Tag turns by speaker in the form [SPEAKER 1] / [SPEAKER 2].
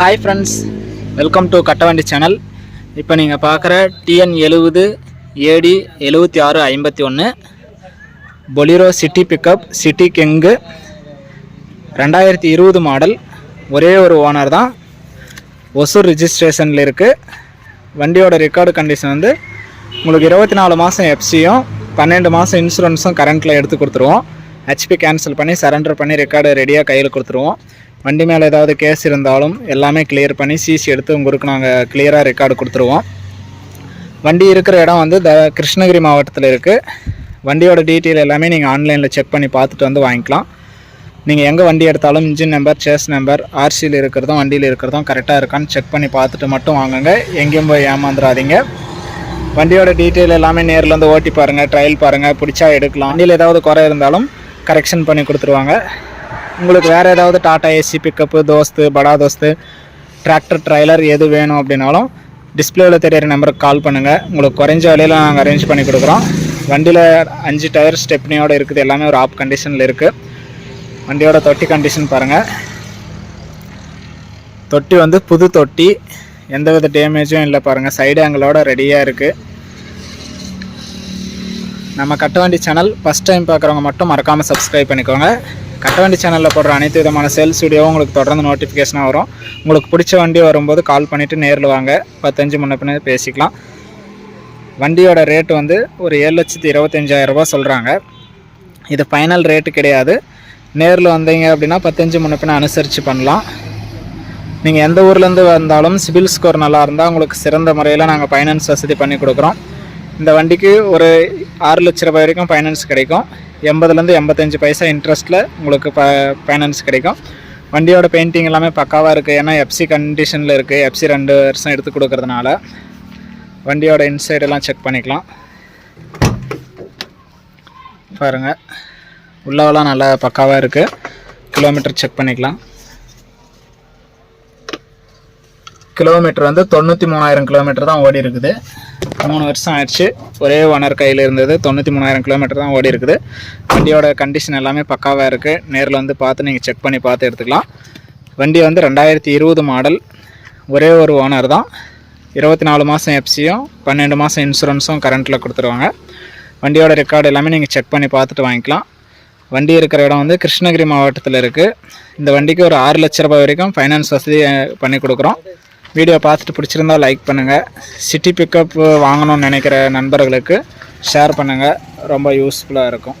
[SPEAKER 1] Hi friends welcome to Kattavandi channel இப்போ நீங்கள் பார்க்குற டிஎன் எழுபது ஏடி எழுபத்தி ஆறு ஐம்பத்தி ஒன்று Bolero city pickup city king ரெண்டாயிரத்தி இருபது மாடல் ஒரே ஒரு ஓனர் தான். ஒசூர் ரிஜிஸ்ட்ரேஷனில் இருக்குது வண்டியோட ரெக்கார்டு கண்டிஷன் வந்து உங்களுக்கு இருபத்தி நாலு மாதம் எஃப்சியும் பன்னெண்டு மாதம் இன்சூரன்ஸும் கரண்ட்டில் எடுத்து கொடுத்துருவோம். ஹெச்பி கேன்சல் பண்ணி சரண்டர் பண்ணி ரெக்கார்டு ரெடியாக கையில் கொடுத்துருவோம். வண்டி மேலே ஏதாவது கேஸ் இருந்தாலும் எல்லாமே கிளியர் பண்ணி சிசி எடுத்து உங்களுக்கு நாங்கள் கிளியராக ரெக்கார்டு கொடுத்துருவோம். வண்டி இருக்கிற இடம் வந்து த கிருஷ்ணகிரி மாவட்டத்தில் இருக்குது வண்டியோட டீட்டெயில் எல்லாமே நீங்கள் ஆன்லைனில் செக் பண்ணி பார்த்துட்டு வந்து வாங்கிக்கலாம். நீங்கள் எங்கே வண்டி எடுத்தாலும் இன்ஜின் நம்பர் சேஸ் நம்பர் ஆர்சியில் இருக்கிறதும் வண்டியில் இருக்கிறதும் கரெக்டாக இருக்கான்னு செக் பண்ணி பார்த்துட்டு மட்டும் வாங்குங்க. எங்கேயும் போய் ஏமாந்துடாதீங்க. வண்டியோட டீட்டெயில் எல்லாமே நேரில் வந்து ஓட்டி பாருங்கள் ட்ரையல் பாருங்கள் பிடிச்சா எடுக்கலாம். வண்டியில் ஏதாவது குறை இருந்தாலும் கரெக்ஷன் பண்ணி கொடுத்துருவாங்க. உங்களுக்கு வேறு ஏதாவது டாட்டா ஏசி பிக்கப்பு தோஸ்து படா தோஸ்து டிராக்டர் ட்ரைலர் எது வேணும் அப்படின்னாலும் டிஸ்பிளேவில் தெரியிற நம்பருக்கு கால் பண்ணுங்கள் உங்களுக்கு குறைஞ்ச விலையில் நாங்கள் அரேஞ்ச் பண்ணி கொடுக்குறோம். வண்டியில் அஞ்சு டயர் ஸ்டெப்னியோட இருக்குது. எல்லாமே ஒரு ஆப் கண்டிஷனில் இருக்குது வண்டியோட தொட்டி கண்டிஷன் பாருங்கள் தொட்டி வந்து புது தொட்டி. எந்த வித டேமேஜும் இல்லை பாருங்கள் சைடு ஆங்கிளோட ரெடியாக இருக்குது நம்ம கட்டவண்டி சேனல் ஃபஸ்ட் டைம் பார்க்குறவங்க மட்டும் மறக்காமல் சப்ஸ்கிரைப் பண்ணிக்கோங்க. கட்டவண்டி சேனலில் போடுற அனைத்து விதமான சேல்ஸ் வீடியோவும் உங்களுக்கு தொடர்ந்து நோட்டிஃபிகேஷனாக வரும். உங்களுக்கு பிடிச்ச வண்டி வரும்போது கால் பண்ணிவிட்டு நேரில் வாங்க. பத்தஞ்சு முன்ன பின்ன பேசிக்கலாம். வண்டியோட ரேட்டு வந்து ஒரு ஏழு லட்சத்தி இருபத்தஞ்சாயிரம் சொல்கிறாங்க இது ஃபைனல் ரேட்டு கிடையாது. நேரில் வந்தீங்க அப்படின்னா பத்தஞ்சு முன்ன பின்ன அனுசரித்து பண்ணலாம். நீங்கள் எந்த ஊர்லேருந்து வந்தாலும் சிபில் ஸ்கோர் நல்லா இருந்தால் உங்களுக்கு சிறந்த முறையில் நாங்கள் ஃபைனான்ஸ் வசதி பண்ணி கொடுக்குறோம். இந்த வண்டிக்கு ஒரு ஆறு லட்ச ரூபாய் வரைக்கும் ஃபைனான்ஸ் கிடைக்கும். எண்பதுலேருந்து எண்பத்தஞ்சு பைசா இன்ட்ரெஸ்ட்டில் உங்களுக்கு ப ஃபைனான்ஸ் கிடைக்கும். வண்டியோட பெயிண்டிங் எல்லாமே பக்காவாக இருக்குது ஏன்னா எஃப்சி கண்டிஷனில் இருக்குது எஃப்சி ரெண்டு வருஷம் எடுத்து கொடுக்கறதுனால வண்டியோட இன்சைடெல்லாம் செக் பண்ணிக்கலாம். பாருங்கள் உள்ளவெல்லாம் நல்லா பக்காவாக இருக்குது கிலோமீட்டர் செக் பண்ணிக்கலாம். கிலோமீட்டர் வந்து தொண்ணூற்றி மூணாயிரம் கிலோமீட்டர் தான் ஓடி இருக்குது மூணு வருஷம் ஆயிடுச்சு. ஒரே ஓனர் கையில் இருந்தது. தொண்ணூற்றி மூணாயிரம் கிலோமீட்டர் தான் ஓடி இருக்குது. வண்டியோட கண்டிஷன் எல்லாமே பக்காவாக இருக்குது நேரில் வந்து பார்த்து நீங்கள் செக் பண்ணி பார்த்து எடுத்துக்கலாம். வண்டி வந்து ரெண்டாயிரத்தி இருபது மாடல் ஒரே ஒரு ஓனர் தான். இருபத்தி நாலு மாதம் எஃப்சியும் பன்னெண்டு மாதம் இன்சூரன்ஸும் கரண்ட்டில் கொடுத்துருவாங்க. வண்டியோட ரெக்கார்டு எல்லாமே நீங்கள் செக் பண்ணி பார்த்துட்டு வாங்கிக்கலாம். வண்டி இருக்கிற இடம் வந்து கிருஷ்ணகிரி மாவட்டத்தில் இருக்குது இந்த வண்டிக்கு ஒரு ஆறு லட்ச ரூபாய் வரைக்கும் ஃபைனான்ஸ் வசதி பண்ணி கொடுக்குறோம். வீடியோ பார்த்துட்டு பிடிச்சிருந்தா லைக் பண்ணுங்கள் சிட்டி பிக்கப் வாங்கணும்னு நினைக்கிற நண்பர்களுக்கு ஷேர் பண்ணுங்கள் ரொம்ப யூஸ்ஃபுல்லாக இருக்கும்.